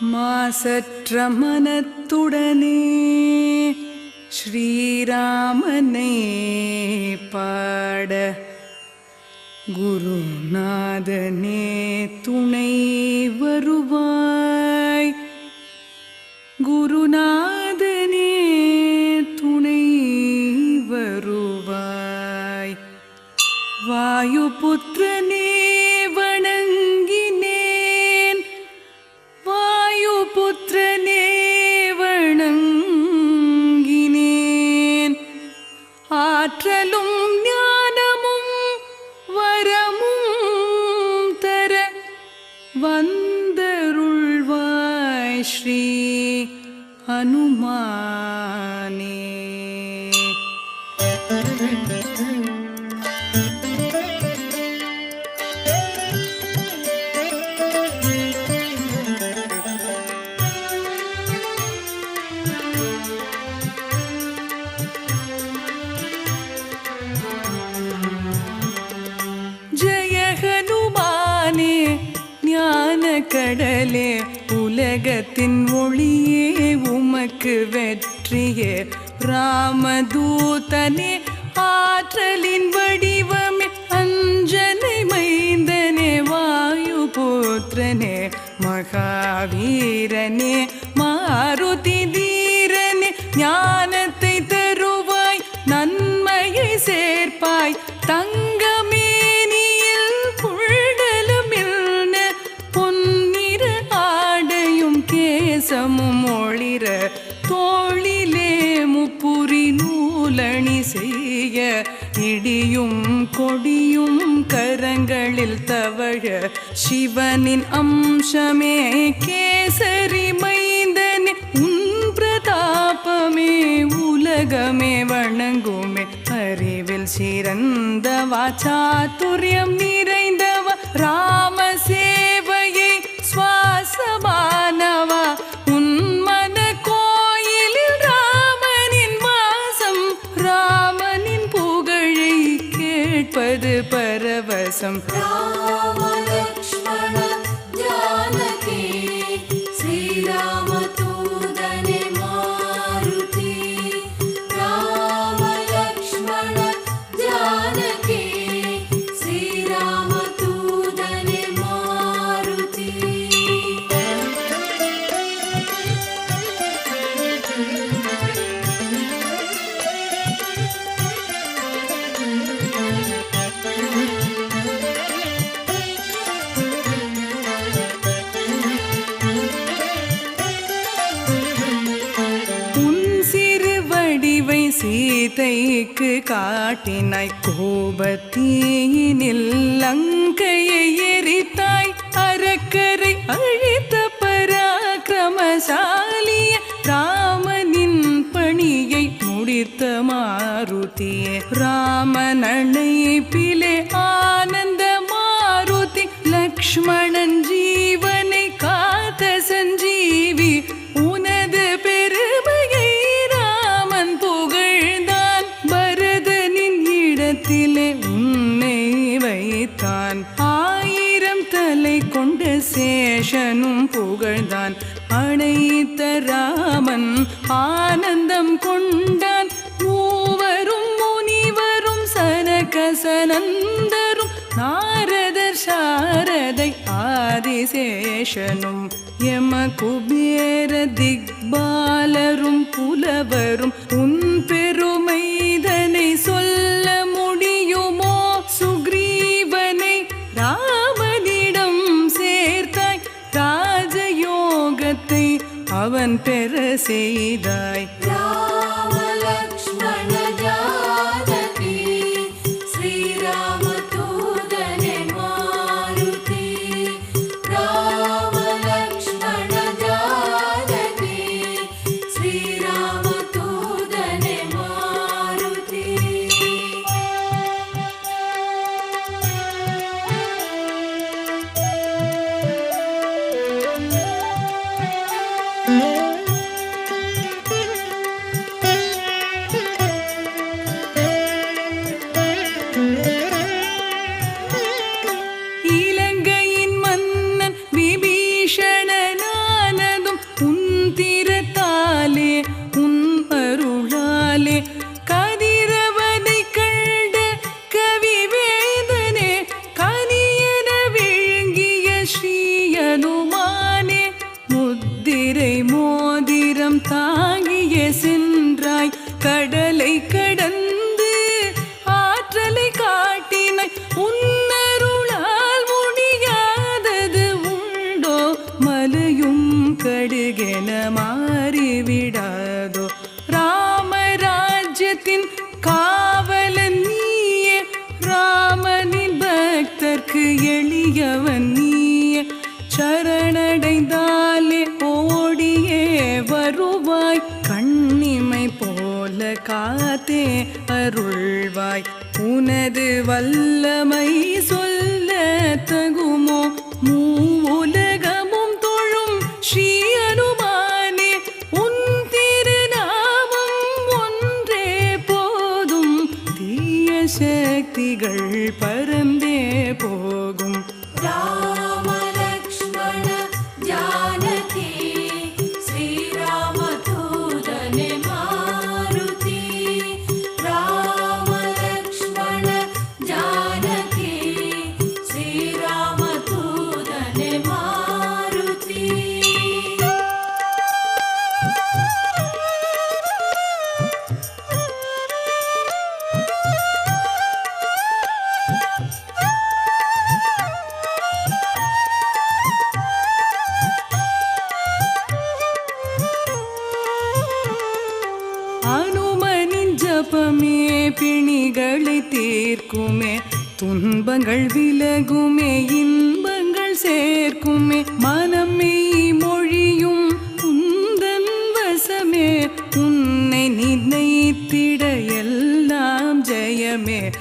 மாசற்ற மனத்துடனே ஸ்ரீராமனே பாட குருநாதனே துணை வருவாய். குருநாதனே துணை வருவாய். வாயுபுத்திரனே ஹனுமானே ஜெய ஹனுமானே ஞான கடலே வெற்றியே. ராமதூதனே ஆற்றலின் வடிவமே அஞ்சனை மைந்தனே வாயு போத்திரனே மகாவீரனே மாருதி தீரனே ஞான சிவனின் அம்சமே கேசரி மைந்தனே உன் பிரதாபமே உலகமே வணங்குமே. அறிவில் சிறந்த வாச்சாத்துரியம் நிறைந்தவ ராம சேவையை சுவாசமானவா. உன்மன கோயிலில் ராமனின் மாசம் ராமனின் புகழை கேட்பது பரவசம். ராம ज्ञाने श्रीराम சீதைக்கு காட்டினாய் கோபத்தீயினில் லங்கையை எரித்தாய். அறக்கரை அழித்த பராக்கிரமசாலிய ராமனின் பணியை முடித்த மாருதிய ராமனனை பிலே ஆனந்த மாருதி லக்ஷ்மணன் புகழ்ந்தான் அனைத்த ராமன். ஆனந்தம் கொண்டான் மூவரும் முனிவரும் சனகசனந்தரும் நாரதர் சாரதை ஆதிசேஷனும் யம குபேர திக்பாலரும் புலவரும் உன் செய்தாய். மாறிவிடாதோ ராமராஜ்யத்தின் காவல நீயே ராமனின் பக்தர்க்கு எளியவன் நீயே. சரணடைந்தாலே ஓடியே வருவாய் கண்ணிமை போல காத்தே அருள்வாய். உனது வல்லமை சொல்ல தகு பறந்தே போகும். துன்பமே பிணிகளை தீர்க்குமே. துன்பங்கள் விலகுமே இன்பங்கள் சேர்க்குமே. மனமே மொழியும் உந்தன் வசமே. உன்னை நிர்ணயித்திட எல்லாம் ஜெயமே.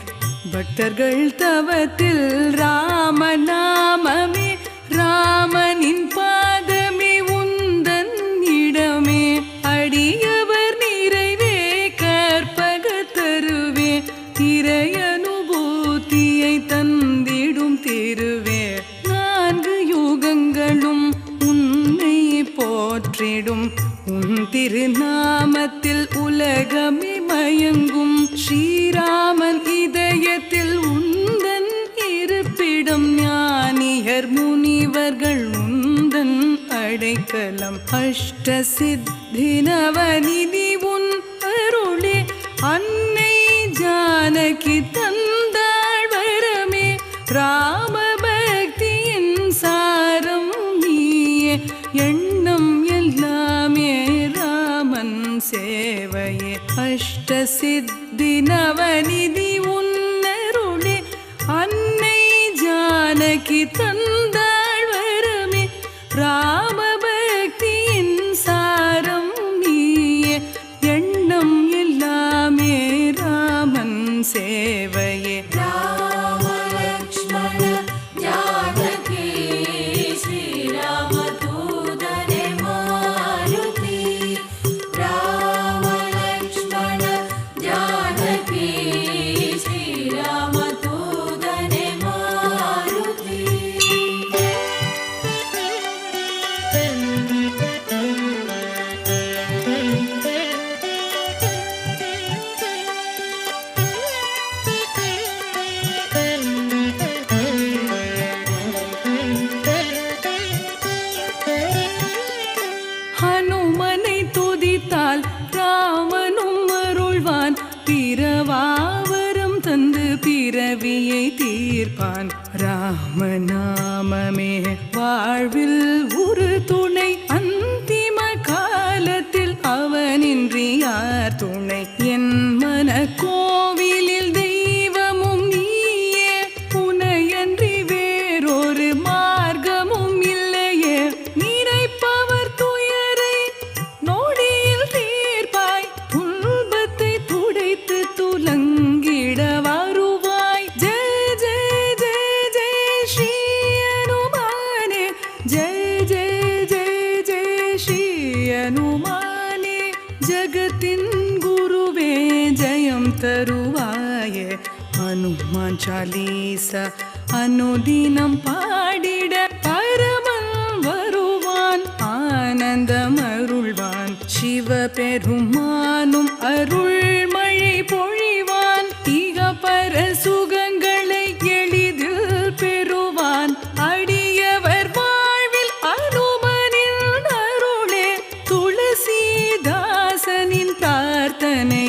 பக்தர்கள் தவத்தில் ராமனா திருநாமத்தில் உலகமே மயங்கும். ஸ்ரீராமன் இதயத்தில் உந்தன் இருப்பிடம். ஞானியர் முனிவர்கள் உந்தன் அடைக்கலம். அஷ்ட சித்தி உன் அருளே. அன்னை ஜானகிதா துடைத்து வருவாய் ஜெய ஜெய ஜெய ஜெய ஸ்ரீ அனுமானே ஜெய ஜெய ஜெய ஜெய ஸ்ரீ அனுமானே ஜகத்தின் குருவே ஜெயம் தருவாயே ஹனுமான் சாலீச அனுதினம் பாடிட பரமன் வருவான் ஆனந்தம் அருள்வான் சிவ பிரார்த்தனை